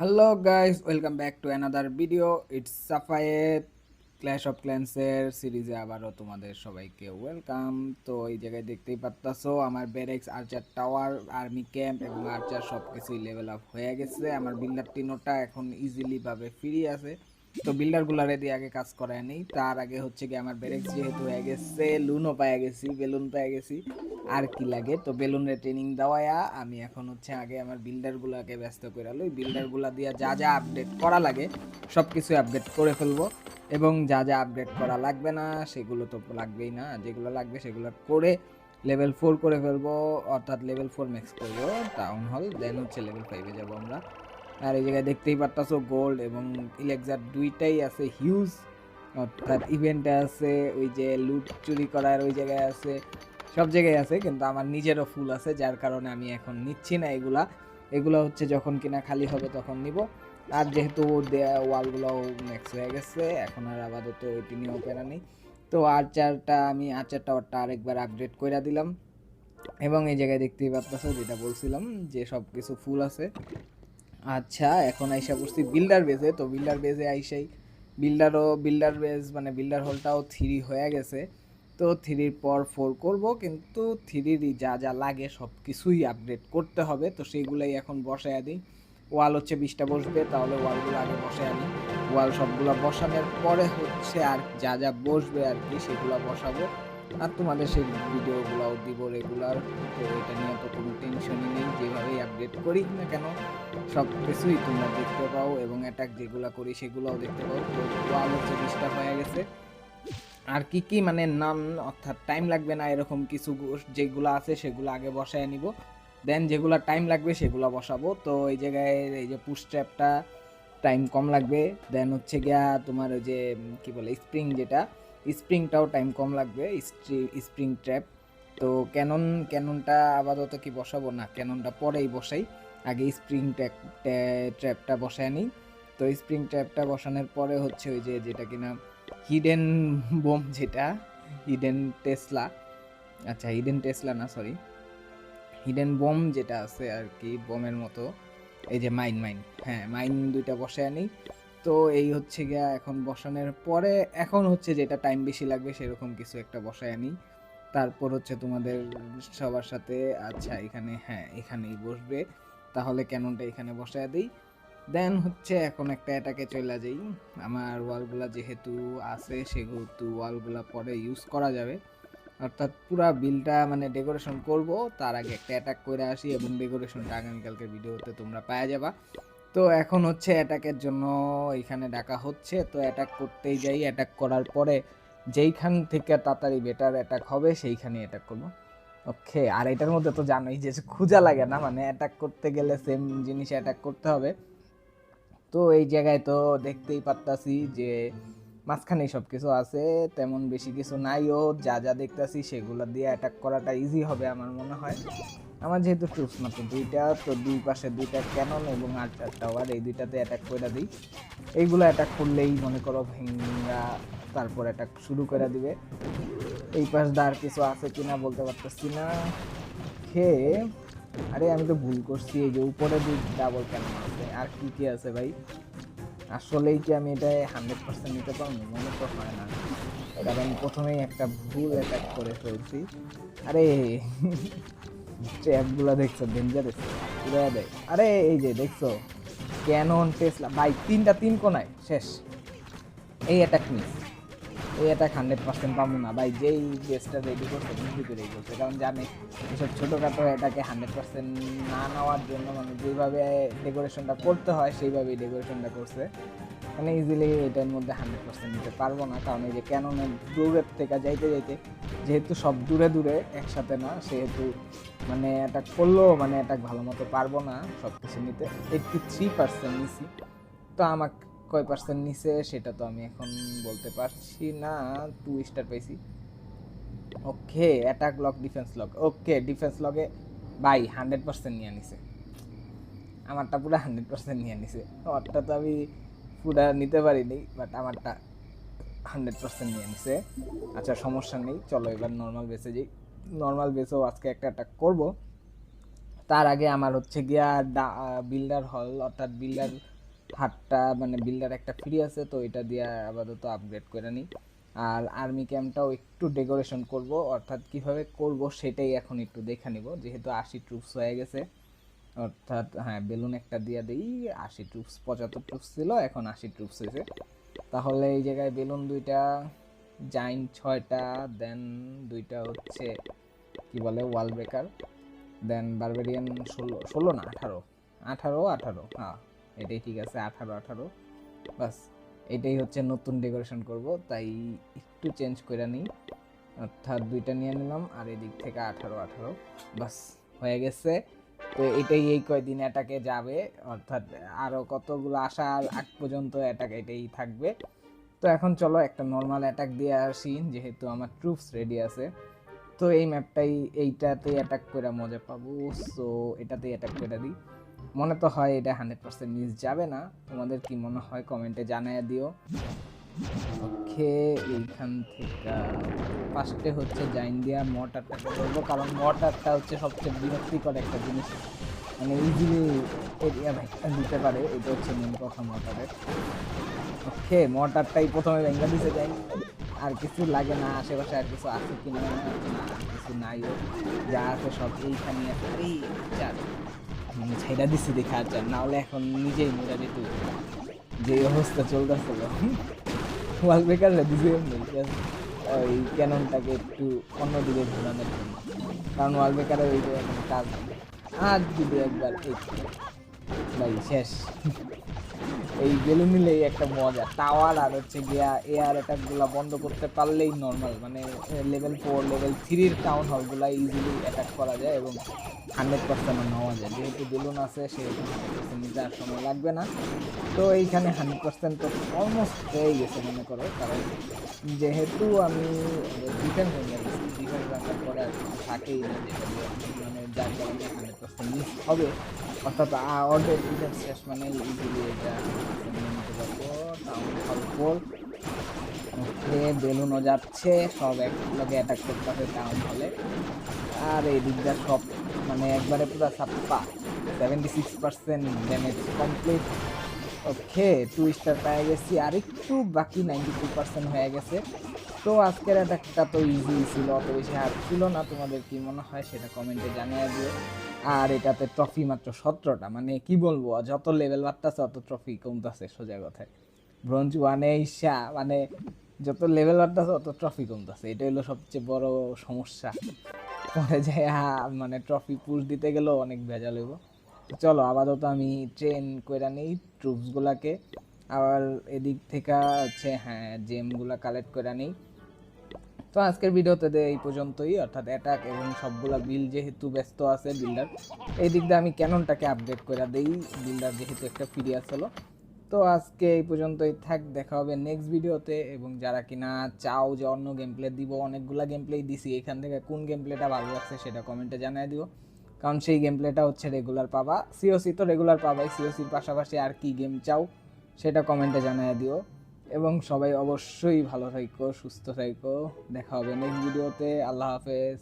Hello guys welcome back to another video it's Safayet clash of ক্ল্যান্সের সিরিজে আবারও তোমাদের সবাইকে ওয়েলকাম তো এই জায়গায় দেখতেই পারতাছো, আমার barracks archer tower army camp এবং আর্চার সব কিছুই লেভেল আপ হয়ে গেছে। আমার বিল্ডার টিনোটা এখন ইজিলিভাবে ফ্রি আছে। তো বিল্ডারগুলারে দিয়ে আগে কাজ করায় নেই। তার আগে হচ্ছে কি আমার বেরেক্স যেহেতু হয়ে গেছে লুনও পেয়ে গেছি, বেলুন পেয়ে গেছি। আর কি লাগে? তো বেলুনের ট্রেনিং দেওয়ায়া, আমি এখন হচ্ছে আগে আমার বিল্ডারগুলোকে ব্যস্ত করে লই বিল্ডারগুলা দিয়ে যা যা আপডেট করা লাগে সব কিছু আপডেট করে ফেলব। এবং যা যা আপডেট করা লাগবে না, সেগুলো তো লাগবেই না। যেগুলো লাগবে সেগুলো করে লেভেল ফোর করে ফেলব, অর্থাৎ লেভেল ফোর ম্যাক্স করব টাউন হল দেন হচ্ছে লেভেল ফাইভে যাব আমরা। আর এই জায়গায় দেখতেই পারতাছো গোল্ড এবং ইলেকজার দুইটাই আছে হিউজ অর্থাৎ ইভেন্টে আছে, ওই যে লুট চুরি করার ওই জায়গায় আছে, সব জায়গায় আছে, কিন্তু আমার নিজেরও ফুল আছে, যার কারণে আমি এখন নিচ্ছি না এগুলা। এগুলো হচ্ছে যখন কিনা খালি হবে তখন নিব। আর যেহেতু ওয়ালগুলো ম্যাক্স হয়ে গেছে, এখন আর আপাতত এটি নিয়েও প্যারা নেই। তো আর্চারটা আমি আর্চার টাওয়ারটা আরেকবার আপডেট করে দিলাম। এবং এই জায়গায় দেখতেই পাচ্ছ যেটা বলছিলাম, যে সব কিছু ফুল আছে। আচ্ছা এখন আইসা পড়ছি বিল্ডার বেজে তো বিল্ডার বেজে আইসাই বিল্ডারও বিল্ডার বেজ মানে বিল্ডার হলটাও থ্রি হয়ে গেছে। তো থ্রির পর ফোর করব, কিন্তু থ্রির যা যা লাগে সব কিছুই আপডেট করতে হবে। তো সেইগুলাই এখন বসায় দিই। ওয়াল হচ্ছে বিশটা বসবে, তাহলে ওয়ালগুলো আগে বসায় আনি ওয়াল সবগুলো বসানোর পরে হচ্ছে আর যা যা বসবে আর কি, সেগুলো বসাবো। আর তোমাদের সেই ভিডিওগুলোও দিব রেগুলার তো এটা নিয়ে তো কোনো টেনশনই নেই, যেভাবেই আপডেট করি না কেন সব কিছুই তোমরা দেখতে পাও এবং অ্যাটাক যেগুলো করি সেগুলোও দেখতে পাও। তো হচ্ছে বিশটা হয়ে গেছে। আর কি কি মানে নাম, অর্থাৎ টাইম লাগবে না, এরকম কিছু যেগুলো আছে সেগুলো আগে বসায় নিব। দেন যেগুলো টাইম লাগবে সেগুলো বসাবো। তো এই জায়গায় এই যে পুশ ট্র্যাপটা টাইম কম লাগবে। দেন হচ্ছে গিয়া তোমার ওই যে কি বলে স্প্রিং যেটা স্প্রিংটাও টাইম কম লাগবে স্প্রিং ট্র্যাপ তো ক্যানন ক্যাননটা আপাতত কি বসাবো? না ক্যাননটা পরেই বসাই। আগে স্প্রিং ট্র্যাপটা বসায় নিই। তো স্প্রিং ট্র্যাপটা বসানোর পরে হচ্ছে ওই যে, যেটা কিনা হিডেন বোম যেটা হিডেন টেসলা আচ্ছা হিডেন টেসলা না সরি হিডেন বোম যেটা আছে আর কি বোমের মতো। এই যে মাইন মাইন হ্যাঁ মাইন দুইটা বসে আনি তো এই হচ্ছে গিয়া এখন বসানোর পরে, এখন হচ্ছে যেটা টাইম বেশি লাগবে সেরকম কিছু একটা বসায় আনি। তারপর হচ্ছে তোমাদের সবার সাথে আচ্ছা এখানে হ্যাঁ এখানেই বসবে। তাহলে ক্যাননটা এখানে বসায় দিই? দেন হচ্ছে এখন একটা এটাকে চলে যাই। আমার ওয়ালগুলা যেহেতু আছে, সেহেতু ওয়ালগুলা পরে ইউজ করা যাবে। অর্থাৎ পুরা বিলটা মানে ডেকোরেশন করব, তার আগে একটা অ্যাটাক করে আসি এবং ডেকোরেশনটা আগামীকালকের ভিডিওতে তোমরা পাওয়া যাবা। তো এখন হচ্ছে অ্যাটাকের জন্য এখানে ডাকা হচ্ছে। তো অ্যাটাক করতেই যাই। অ্যাটাক করার পরে যেইখান থেকে তাড়াতাড়ি বেটার অ্যাটাক হবে সেইখানে অ্যাটাক করব। ওকে আর এটার মধ্যে তো জানোই যে খুঁজা লাগে না। মানে অ্যাটাক করতে গেলে সেম জিনিস অ্যাটাক করতে হবে। তো এই জায়গায় তো দেখতেই পারতাছি যে মাঝখানে সব কিছু আছে। তেমন বেশি কিছু নাইও। যা যা দেখতাছি সেগুলো দিয়ে অ্যাটাক করাটা ইজি হবে আমার মনে হয়। আমার যেহেতু ট্রুপস মাত্র, দুইটা তো দুই পাশে দুইটা ক্যানন এবং আর্চার টাওয়ার এই দুইটাতে অ্যাটাক করে দিই। এইগুলো অ্যাটাক করলেই মনে করো ভেঙ্গা, তারপর অ্যাটাক শুরু করে দিবে। এই পাশ দা আর কিছু আছে কিনা বলতে পারতেছি না। খেয়ে আরে, আমি তো ভুল করছি, এই যে উপরে দুই ডাবল ক্যানন আছে। আর কি কি আছে ভাই? আসলেই কি আমি এটা হান্ড্রেড পার্সেন্ট নিতে পারব? মনে তো হয় না। কারণ প্রথমেই একটা ভুল অ্যাটাক করে ফেলছি। আরে ট্র্যাপগুলো দেখছ ডেঞ্জারাস পুরো আরে, এই যে দেখছ ক্যানন টেসলা ভাই, তিনটা তিন কোনায়, শেষ। এই অ্যাটাক মিস এই অ্যাটাক হান্ড্রেড পার্সেন্ট পাবো না। ভাই, যেই বেসটা রেডি করছে বুঝতে পেরেই করছে। কারণ জানে এসব ছোটোখাটো এটাকে হান্ড্রেড পার্সেন্ট না নেওয়ার জন্য মানে যেভাবে ডেকোরেশনটা করতে হয়, সেইভাবেই ডেকোরেশনটা করছে। মানে ইজিলি এটার মধ্যে হান্ড্রেড পার্সেন্ট নিতে পারব না। কারণ এই যে কেন দূরের থেকে যাইতে যাইতে, যেহেতু সব দূরে দূরে একসাথে না, সেহেতু মানে অ্যাটাক করলেও মানে অ্যাটাক ভালো মতো পারব না সব কিছু নিতে। এইটটি থ্রি পার্সেন্ট নিছি। তো আমাকে কয় পার্সেন্ট নিছে সেটা তো আমি এখন বলতে পারছি না। টু স্টার পেয়েছি okay attack lock defence lock okay defence লকে বাই হান্ড্রেড পার্সেন্ট নিয়ে নিছে। আমারটা পুরো হান্ড্রেড পার্সেন্ট নিয়ে নিছে। আমারটা তো আমি পুরা নিতে পারিনি বাট আমারটা হান্ড্রেড পার্সেন্ট নিয়ে নিছে। আচ্ছা সমস্যা নেই, চলো এবার নর্মাল বেসে যাই। নর্মাল বেসেও আজকে একটা অ্যাটাক করব। তার আগে আমার হচ্ছে গিয়া বিল্ডার হল অর্থাৎ বিল্ডার হাটটা মানে বিল্ডার একটা ফ্রি আছে, তো এটা দিয়ে আপাতত আপগ্রেড করে নিই। আর আর্মি ক্যাম্পটাও একটু ডেকোরেশন করব, অর্থাৎ কীভাবে করব সেটাই এখন একটু দেখে নিব, যেহেতু আশি ট্রুপস হয়ে গেছে। অর্থাৎ হ্যাঁ বেলুন একটা দিয়ে দিই, আশি ট্রুপস পঁচাত্তর ট্রুপস ছিল, এখন আশি ট্রুপস হয়েছে তাহলে এই জায়গায় বেলুন দুইটা, জাইন ছয়টা, দেন দুইটা হচ্ছে, কি বলে ওয়াল ব্রেকার দেন বারবেরিয়ান ষোলো ষোলো না, আঠারো আঠারো আঠারো হ্যাঁ এটাই ঠিক আছে, আঠারো আঠারো বাস এটাই হচ্ছে নতুন ডেকোরেশন করব, তাই একটু চেঞ্জ করে নিই, অর্থাৎ দুইটা নিয়ে নিলাম, আর এদিক থেকে আঠারো আঠারো বাস হয়ে গেছে। তো এটাই এই কয়দিন এটাকে যাবে। অর্থাৎ আরও কতগুলো আসার আগ পর্যন্ত অ্যাটাক এটাই থাকবে। তো এখন চলো একটা নর্মাল অ্যাটাক দিয়ে আসি, যেহেতু আমার ট্রুপস রেডি আছে। তো এই ম্যাপটাই এইটাতেই অ্যাটাক করে মজা পাবো। সো এটাতেই অ্যাটাক করে দিই। মনে তো হয় এটা হান্ড্রেড পার্সেন্ট মিস যাবে না। তোমাদের কি মনে হয়? কমেন্টে জানায় দিও। ওকে এইখান থেকে ফার্স্টে হচ্ছে জাইন দিয়া মর্টারটাকে করব, কারণ মর্টারটা হচ্ছে সবচেয়ে বিরক্তিকর একটা জিনিস। মানে ইজিলি এরিয়া দিতে পারে, এটা হচ্ছে মেন কথা মর্টারের ওকে মর্টারটাই প্রথমে ভেঙে দিতে যাই আর কিছু লাগে না, আশেপাশে আর কিছু আছে কি না কিছু নাইও যা আছে সব এইখানে আরে, চার। ছেড়া দিছি দেখে আর চার, নাহলে এখন নিজেই মরে যেত। যে অবস্থা চলতেছিল। ওয়াল দিছে ওই ক্যাননটাকে একটু অন্যদিকে ঘোরানোর জন্য। কারণ ওয়াল ব্রেকারের ওই কাজ। আর যদি একবার ভাই, শেষ। এই বেলুন নিলেই একটা মজা। টাওয়ার আর হচ্ছে গিয়া এয়ার অ্যাটাকগুলো বন্ধ করতে পারলেই নর্মাল মানে লেভেল ফোর লেভেল থ্রির টাউন হলগুলো ইজিলি অ্যাটাক করা যায় এবং হান্ড্রেড পার্সেন্ট নেওয়া যায়। যেহেতু বেলুন আছে, সেহেতু নিতে আর সময় লাগবে না। তো এইখানে হান্ড্রেড পার্সেন্ট তো অলমোস্ট হয়ে গেছে, মনে করো। কারণ যেহেতু আমি ডিফেন্স ডিফেন্স রাখার পরে থাকেই মানে যার কারণে হান্ড্রেড পার্সেন্ট মিস হবে। অর্থাৎ অর্ডার ডিফেন্স শেষ মানে ইজিলি এটা নিতে পারব। টাউন হল ফোর ওকে বেলুনও যাচ্ছে, সব একলগে অ্যাটাক করতে হবে টাউন হলে আর এই দিকটা সব মানে একবারে পুরো সাপ্পা seventy six percent damage complete okay two star পেয়ে গেছি। আর একটু বাকি নাইনটি টু পার্সেন্ট হয়ে গেছে। তো আজকের অ্যাটাকটা তো ইজি ছিল, অত বেশি হার ছিল না। তোমাদের কি মনে হয় সেটা কমেন্টে জানিয়ে দিও। আর এটাতে ট্রফি মাত্র সতেরোটা মানে কি বলব, যত লেভেল বাড়তেছে অত ট্রফি কমতেছে সোজা কথায়। ব্রঞ্জ ওয়ানে ইসা মানে যত লেভেল বাড়তেছে অত ট্রফি কমতেছে। এটা হলো সবচেয়ে বড় সমস্যা। পরে যাই মানে ট্রফি পুশ দিতে গেলেও অনেক ভেজাল হইব। চলো, আপাতত আমি ট্রেন কইরা নেই ট্রুপসগুলাকে আবার এদিক থেকে হচ্ছে হ্যাঁ জেমগুলা কালেক্ট করে নেই। তো আজকের ভিডিওতে এই পর্যন্তই, অর্থাৎ অ্যাটাক এবং সবগুলা বিল যেহেতু ব্যস্ত আছে বিল্ডার এই দিক দিয়ে আমি ক্যাননটাকে আপডেট করে দেই বিল্ডার যেহেতু একটা ফ্রি আসলো। তো আজকে এই পর্যন্তই থাক, দেখা হবে নেক্সট ভিডিওতে, এবং যারা কিনা চাও যে অন্য গেম প্লে দিব, অনেকগুলা গেম প্লেই দিছি, এখান থেকে কোন গেম প্লেটা ভালো লাগছে সেটা কমেন্টে জানিয়ে দিও। কারণ সেই গেম প্লেটা হচ্ছে রেগুলার পাবা সিওসি তো রেগুলার পাবাই সিওসির পাশাপাশি আর কি গেম চাও, সেটা কমেন্টে জানিয়ে দিও। এবং সবাই অবশ্যই ভালো থাকো সুস্থ থাকো দেখা হবে নেক্সট ভিডিওতে আল্লাহ হাফেজ।